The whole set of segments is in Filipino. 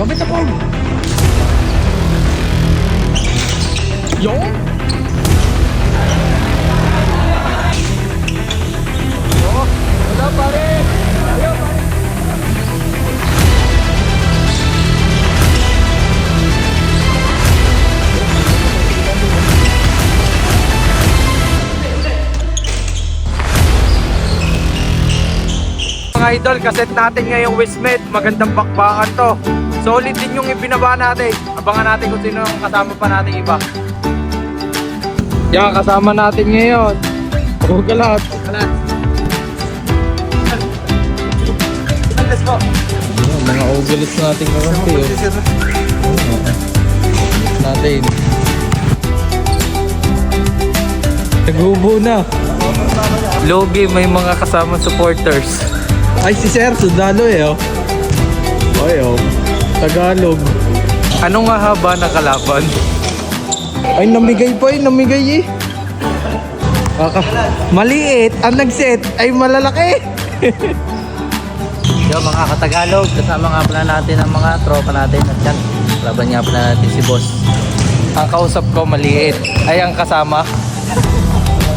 Gamit na po. Yun. Wala pare. Ayaw pare. Idol, kaset natin ngayong Westmed. Magandang bakbakan to. Solid din yung ibinaba natin. Abangan natin kung sino ang kasama pa natin iba. Yan, kasama natin ngayon. Ugalat. Ugalat. Let's go. mga ugalit natin kakampi oh. natin naghubo na Logi may mga kasama supporters Ay, si Sir, sundalo eh, oh. ay oh Tagalog Anong haba na kalaban? ay namigay pa eh namigay eh Kaka maliit, ang nag-set ay malalaki. Yo mga katagalog kasama nga pala natin ang mga tropa natin at yan laban nga pala natin si boss Ang kausap ko maliit, ay ang kasama.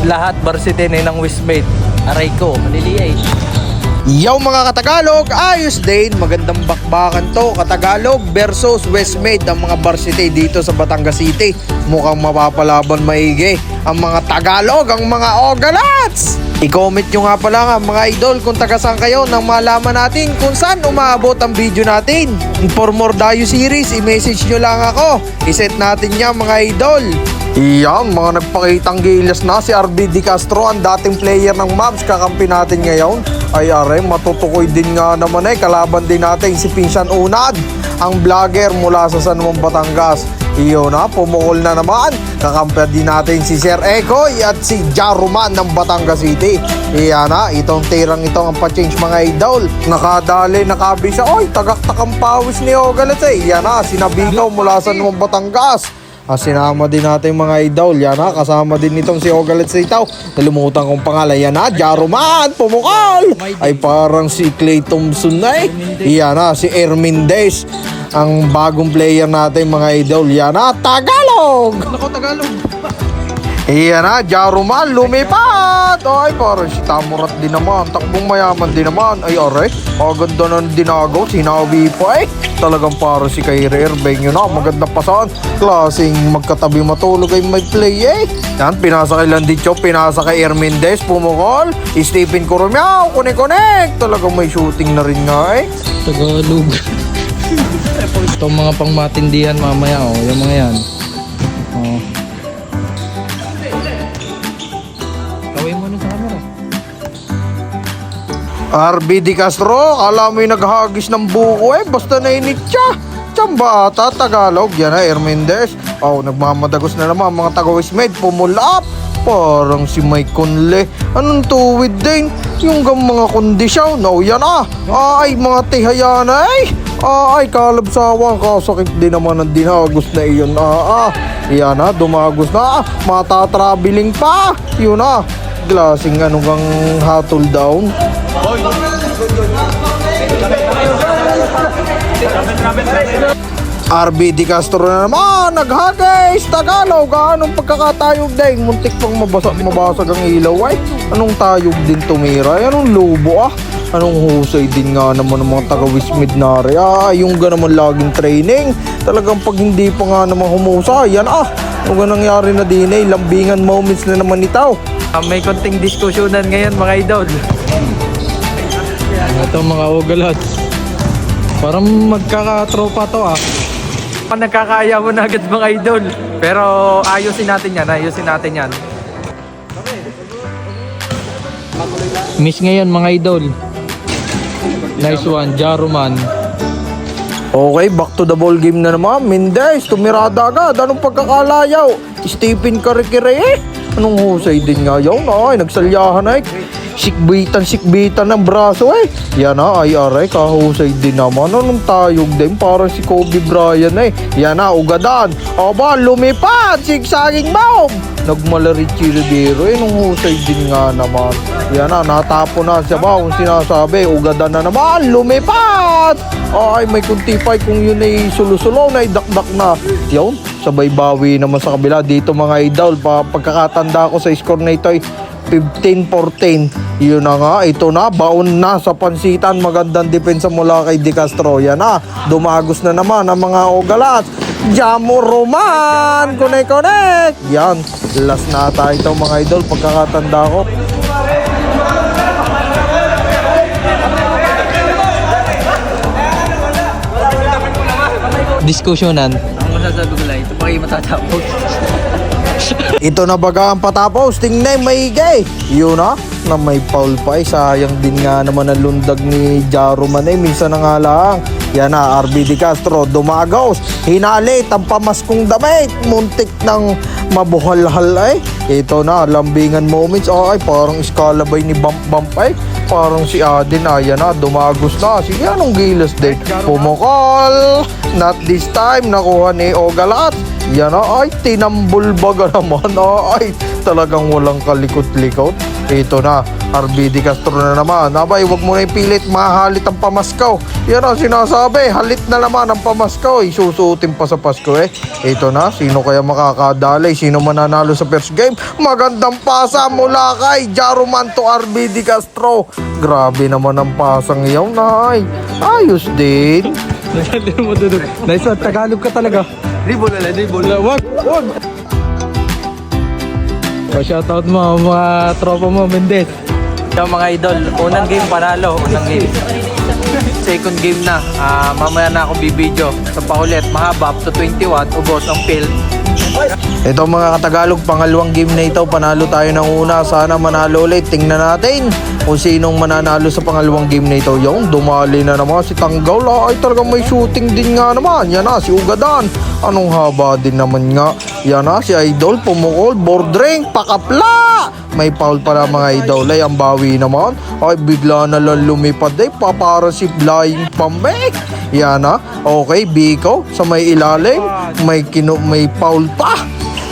Lahat varsity na ng Westmate. aray ko maliliit Yo mga Katagalog, ayos din. Magandang bakbakan to. Katagalog versus Westmade, ang mga varsity dito sa Batangas City. Mukhang mapapalaban maigi. Ang mga Tagalog, ang mga Ogalats! I-comment nyo nga pala nga mga idol kung taga kayo nang malaman natin kung saan umaabot ang video natin. For more Dayo series, i-message nyo lang ako. I-set natin yan mga idol. Iyan, mga nagpakitang gilas na si RB Di Castro, ang dating player ng Mavs, kakampi natin ngayon. Ay are, matutukoy din nga naman eh, kalaban din natin si Pinsan Unad, ang vlogger mula sa San Juan, Batangas. Iyo na, pumukol na naman. Kakampi din natin si Sir Ekoy at si Jaruman ng Batangas City. Iyan na, itong tirang ito ang pa-change mga idol. Nakadali, nakabisa. Oy, tagaktak ang pawis ni Ogalit eh. Iyan na, sinabigaw mula sa San Juan, Batangas. Ah, sinama din natin mga idol. Yan ha, kasama din nitong si Ogalit Sitaw. Nalimutan kong pangalan. Yan ha, Jaruman, pumukal. Ay parang si Clay Thompson na eh. Yan ha, si Ermindez. Ang bagong player natin mga idol. Yan ha, Tagalog. Nako Tagalog. Iyan na, Jaruman, lumipat! Ay, parang si Tamurat din naman. Takbong mayaman din naman. Ay, aray, maganda ng dinagaw. Sinabi pa eh. Talagang parang si Kyrie Irving yun na. Maganda pasan. Klaseng magkatabi matulog ay may play eh. Yan, pinasa kay Landicho, pinasa kay Ermendez, pumukol. Stephen Coromao, kunik-kunik. Talagang may shooting na rin nga eh. Tagalog itong mga pangmatindihan mamaya oh yung mga yan RB Di Castro, alam mo naghagis ng buko eh, basta nainit siya. Tsambata, Tagalog, yan na, Ermendez. Oh, nagmamadagos na naman mga taga-Wismed, pumulap. Parang si Mike Conle. Anong tuwid din? Yung gang mga kondisyon. No, yan ah. Ay, mga tihaya na eh. Ay, kalabsawan. Kasakit din naman ang dinagos na iyon. Ah, ah. Yan ah, dumagos na. Matatraveling pa. Yun ah. Glasing ano gang hatol down. RB Di Castro na naman, naghagis, Tagalog, ah, anong pagkakatayog din, muntik pang mabasa, mabasag ang ilaw. Ay, anong tayog din tumira, ay, anong lobo ah, anong husay din nga naman ng mga taga Wismid na ah, yung ga naman laging training, talagang pag hindi pa nga naman humusa, yan ah, ano nangyari na din? Eh, lambingan moments na naman itaw, Ah, may konting diskusyonan ngayon mga idol. ito mga ugalat parang magkakatropa to ah nagkakaya mo na agad mga idol. Pero ayusin natin yan, ayusin natin yan. miss ngayon mga idol nice one Jaruman Okay, back to the ball game na naman. Mendez, tumirada agad. Anong pagkakalayaw? Stephen Karikire eh. Anong husay din nga yun? Ay, nagsalyahan ay. Sikbitan, sikbitan ng braso eh. Yan na, ay aray, kahusay din naman. Anong tayog din? Parang si Kobe Bryant eh. Yan na, ugadan. Aba, lumipat, sigsaging bomb. nagmala Richie Rivero. Eh, nung husay din nga naman. Yan na, natapo na siya ba? Kung sinasabi, ugadan na naman, lumipat! Ay, may kunti pa kung yun ay sulusulo na idakdak na. Yun, sabay bawi naman sa kabila. Dito mga idol, pa, pagkakatanda ko sa score na ito ay 15-14. Yun na nga, ito na, baon na sa pansitan. Magandang depensa mula kay De Castro. Yan na, dumagos na naman ang mga ogalat. Jamo Roman! Connect, connect! Yan, last na tayo ito mga idol. Pagkakatanda ko, Diskusyonan. Masasabi ko lang, ito pa kayo matatapos. Ito na baga ang patapos, tingnan maigi. Yun na, na may foul pa. Sayang din nga naman ang lundag ni Jaruman eh. Minsan na nga lang. Yan na, RB Di Castro, dumagos. Hinalit ang pamaskong damit. Muntik ng mabuhalhal eh. Ito na, lambingan moments. Ay, parang iskalabay ni Bump Bump eh. Parang si Adin, ayan na, dumagos na. Sige, anong gilas din? Pumukol. Not this time, nakuha ni Ogalat. Yan na, ay, tinambul baga naman. Ay, talagang walang kalikot-likot. Ito na, RBD Castro na naman. Abay, wag mo na ipilit, mahalit ang pamaskaw. Yan ang sinasabi, halit na naman ang pamaskaw. Isusuotin pa sa Pasko eh. Ito na, sino kaya makakadalay? Sino mananalo sa first game? Magandang pasa mula kay Jaruman to RBD Castro. Grabe naman ang pasang iyaw, nay. Ayos din. Nice one, Tagalog ka talaga. Dribble na lang, dribble. Wala, wag, wag. Oh, shoutout mo, mga tropa mo, Mendez. Yung mga idol, unang game panalo, unang game. Second game na, ah, mamaya na ako bibidyo. Sa paulit, mahaba, up to 21, ubos ang field. Ito mga katagalog, pangalawang game na ito, panalo tayo ng una. Sana manalo ulit. Tingnan natin kung sinong mananalo sa pangalawang game na ito. Yung dumali na naman si Tanggaw. Ay talagang may shooting din nga naman. Yan na, si Ugadan. Anong haba din naman nga. Yan na, si Idol, pumukol, bordering, pakapla. May foul para mga idol. Ay, ang bawi naman. Ay, bigla na lang lumipad. Ay, papara si Flying Pambek. Yan na. Okay, Biko sa may ilalim. May kinu may foul pa.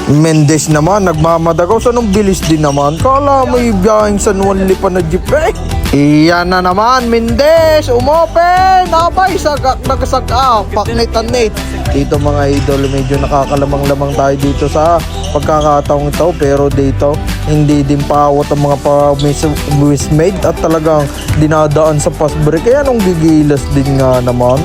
Mendes naman, nagmamadagaw sa nung bilis din naman. Kala may biyaheng San Juan Lipa na jeep eh. Iyan na naman, Mendes! Umopen! Abay, sagak, nagasagak. Paknit and Nate. Dito mga idol, medyo nakakalamang-lamang tayo dito sa pagkakataong ito. Pero dito, hindi din paawat ang mga pa-wismade at talagang dinadaan sa fast break. Kaya nung gigilas din nga naman.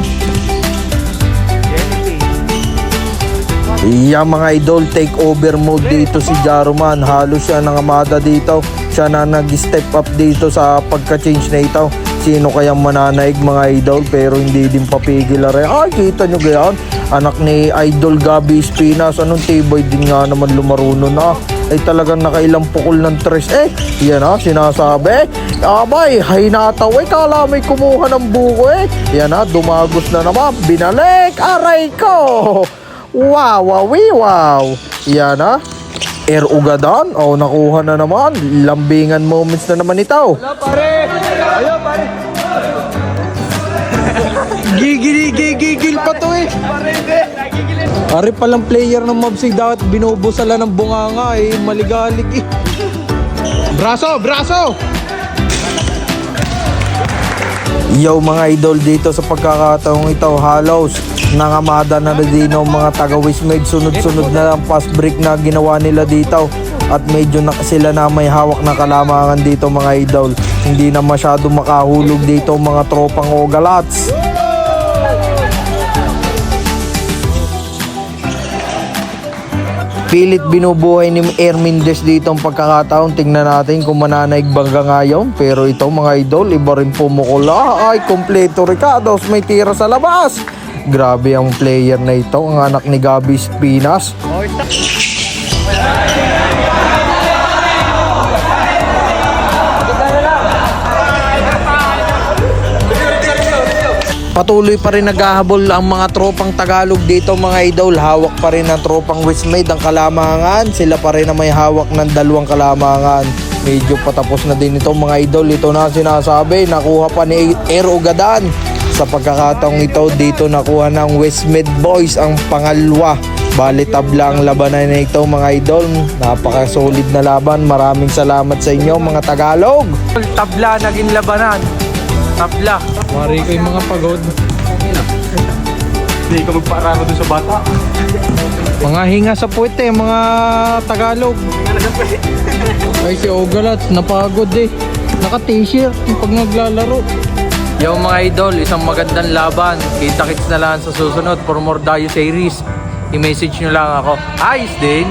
Yung mga idol, take over mode dito si Jaruman. Halos siya nangamada dito. Siya na nag-step up dito sa pagka-change na ito. Sino kayang mananaig mga idol pero hindi din papigil na rin. Ay, kita nyo gayan. Anak ni Idol Gabi Espinas. Anong tibay din nga naman lumaruno na. Ay talagang nakailang pukol ng tres. Eh, yan ha, sinasabi. Abay, hinataw eh. Kala may kumuha ng buko eh. Yan ha, dumagos na naman. Binalik, aray ko. Wow, wow, wow. Yan ha. Air Ugadan. Oh, nakuha na naman. Lambingan moments na naman ito. Gigil, gigil pa to eh. Ari palang player ng Mobsig dapat binubusala ng bunganga eh, maligalig eh. Braso, braso! Yo mga idol dito sa pagkakataong ito, halos nangamada na din ang mga taga Wismade. Sunod-sunod na lang fast break na ginawa nila dito. At medyo na sila na may hawak na kalamangan dito mga idol. Hindi na masyado makahulog dito mga tropang Ogalats. Pilit binubuhay ni Air Mendes dito ang pagkakataon. Tingnan natin kung mananaig bangga ngayon. Pero ito mga idol, iba rin pumukula. Ay, kompleto Ricardos. May tira sa labas. Grabe ang player na ito, ang anak ni Gabi Spinas. Patuloy pa rin naghahabol ang mga tropang Tagalog dito mga idol. Hawak pa rin ng tropang Westmade ang kalamangan. Sila pa rin na may hawak ng dalawang kalamangan. Medyo patapos na din ito mga idol. Ito na ang sinasabi. Nakuha pa ni Air Ugadan. Sa pagkakataong ito dito nakuha ng Westmade Boys ang pangalwa. Bali tabla ang labanan na ito mga idol. Napaka-solid na laban. Maraming salamat sa inyo mga Tagalog. Tabla naging labanan. Tabla. Mari ko yung mga pagod. Hindi ka magpararo dun sa bata. Mga hinga sa puwete, mga Tagalog. Ay si Ogalat, napagod eh. Naka-t-shirt pag naglalaro. Yo mga idol, isang magandang laban. Kita-kits na lang sa susunod for more Dayo series. I-message nyo lang ako. Ayos din.